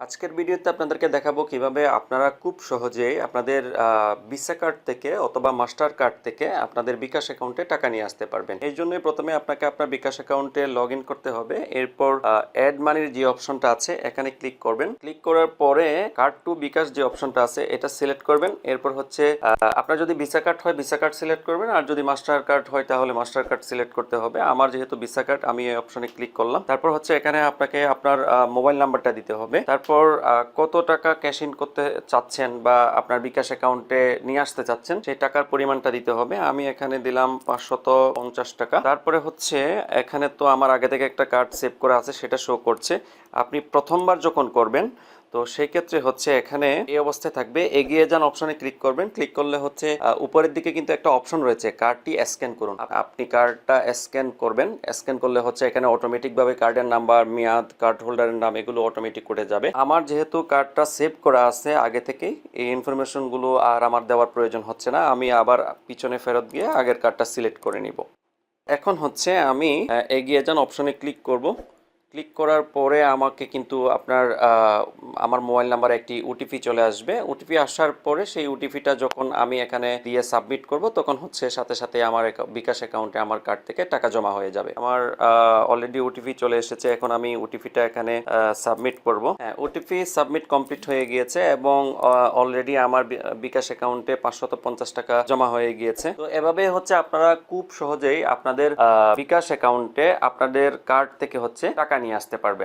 আজকের ভিডিওতে আপনাদেরকে দেখাবো কীভাবে আপনারা খুব সহজেই আপনাদের ভিসা কার্ড থেকে অথবা মাস্টার কার্ড থেকে আপনাদের বিকাশ অ্যাকাউন্টে টাকা নিয়ে আসতে পারবেন। এই জন্যই প্রথমে আপনাকে আপনার বিকাশ অ্যাকাউন্টে লগ করতে হবে। এরপর অ্যাড মানির যে অপশনটা আছে, এখানে ক্লিক করবেন। ক্লিক করার পরে কার্ড টু বিকাশ যে অপশনটা আছে, এটা সিলেক্ট করবেন। এরপর হচ্ছে আপনার যদি ভিসা কার্ড হয়, ভিসা কার্ড সিলেক্ট করবেন। আর যদি মাস্টার কার্ড হয়, তাহলে মাস্টার কার্ড সিলেক্ট করতে হবে। আমার যেহেতু ভিসা কার্ড, আমি এই অপশনে ক্লিক করলাম। তারপর হচ্ছে এখানে আপনাকে আপনার মোবাইল নাম্বারটা দিতে হবে। তারপর আহ, কত টাকা ক্যাশ ইন করতে চাচ্ছেন বা আপনার বিকাশ অ্যাকাউন্টে নিয়ে আসতে চাচ্ছেন সেই টাকার পরিমাণটা দিতে হবে। আমি এখানে দিলাম পাঁচশত পঞ্চাশ টাকা। তারপরে হচ্ছে এখানে তো আমার আগে থেকে একটা কার্ড সেভ করা আছে সেটা শো করছে। আপনি প্রথমবার যখন করবেন তো সেই ক্ষেত্রে হচ্ছে এখানে এই অবস্থায় থাকবে। এগিয়ে যান অপশনে ক্লিক করবেন। ক্লিক করলে হচ্ছে উপরের দিকে কিন্তু একটা অপশন রয়েছে কার্ডটি স্ক্যান করুন। আপনি কার্ডটা স্ক্যান করবেন। স্ক্যান করলে হচ্ছে এখানে অটোমেটিক ভাবে কার্ডের নাম্বার মেয়াদ কার্ড হোল্ডারের নাম এগুলো অটোমেটিক করে যাবে। আমার যেহেতু কার্ডটা সেভ করা আছে আগে থেকেই, এই ইনফরমেশনগুলো আর আমার দেওয়ার প্রয়োজন হচ্ছে না। আমি আবার পিছনে ফেরত গিয়ে আগের কার্ডটা সিলেক্ট করে নিব। এখন হচ্ছে আমি এগিয়ে যান অপশনে ক্লিক করব। ক্লিক করার পরে আমাকে কিন্তু আপনার আমার মোবাইল নাম্বারে একটি ওটিপি চলে আসবে। ওটিপি আসার পরে সেই ওটিপিটা যখন আমি এখানে দিয়ে সাবমিট করব, তখন হচ্ছে সাথে সাথে আমার বিকাশ অ্যাকাউন্টে আমার কার্ড থেকে টাকা জমা হয়ে যাবে। আমার অলরেডি ওটিপি চলে এসেছে। এখন আমি ওটিপিটা এখানে সাবমিট করব। হ্যাঁ ওটিপি সাবমিট কমপ্লিট হয়ে গিয়েছে এবং অলরেডি আমার বিকাশ অ্যাকাউন্টে পাঁচশত পঞ্চাশ টাকা জমা হয়ে গিয়েছে। তো এভাবে হচ্ছে আপনারা খুব সহজেই আপনাদের বিকাশ অ্যাকাউন্টে আপনাদের কার্ড থেকে হচ্ছে টাকা নিয়ে আসতে পারবেন